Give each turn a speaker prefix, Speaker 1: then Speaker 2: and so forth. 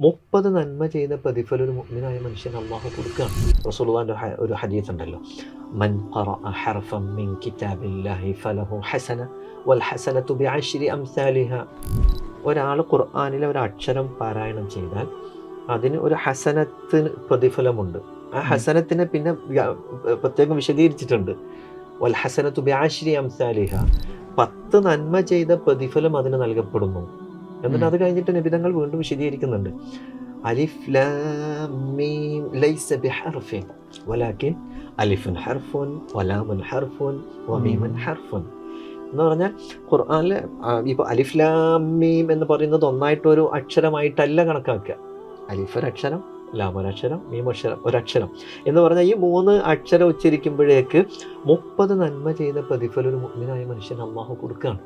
Speaker 1: മുപ്പത് നന്മ ചെയ്ത പ്രതിഫലം ഒരു മുഗ്മിനായ മനുഷ്യൻ അള്ളാഹു കൊടുക്കുകയാണ്. റസൂലുള്ളാഹിന്റെ ഹ- ഒരു ഹദീസ് ഉണ്ടല്ലോ മൻ മിൻ കിതാബില്ലാഹി ഫലഹു ഹസന വൽ ബിഅശ്രി അംസാലിഹ. ഒരാൾ ഖുർആാനിലെ ഒരു അക്ഷരം പാരായണം ചെയ്താൽ അതിന് ഒരു ഹസനത്തിന് പ്രതിഫലമുണ്ട്. ആ ഹസനത്തിനെ പിന്നെ പ്രത്യേകം വിശദീകരിച്ചിട്ടുണ്ട്. വൽ ഹസനത്തു ബിഅശ്രി അംസാലിഹ. പത്ത് നന്മ ചെയ്ത പ്രതിഫലം അതിന് നൽകപ്പെടുന്നു. എന്നിട്ട് അത് കഴിഞ്ഞിട്ട് നിബിധങ്ങൾ വീണ്ടും വിശദീകരിക്കുന്നുണ്ട്. അലിഫ് ലാം ലൈസ ബിഹർഫിൻ വലാക്കിൻ അലിഫുൻ ഹർഫുൻ വലാമുൻ ഹർഫുൻ വമീമുൻ ഹർഫുൻ. എന്ന് പറഞ്ഞാൽ ഖുർആനിൽ ഇപ്പോൾ അലിഫ് ലാം മീം എന്ന് പറയുന്നത് ഒന്നായിട്ടൊരു അക്ഷരമായിട്ടല്ല കണക്കാക്കുക. അലിഫ് ഒരു അക്ഷരം ലാം ഒരു അക്ഷരം മീം അക്ഷരം ഒരക്ഷരം എന്ന് പറഞ്ഞാൽ ഈ മൂന്ന് അക്ഷരം ഉച്ചരിക്കുമ്പോഴേക്ക് മുപ്പത് നന്മ ചെയ്ത പ്രതിഫലം ഒരു മുഗ്നായ മനുഷ്യൻ അള്ളാഹു കൊടുക്കുകയാണ്.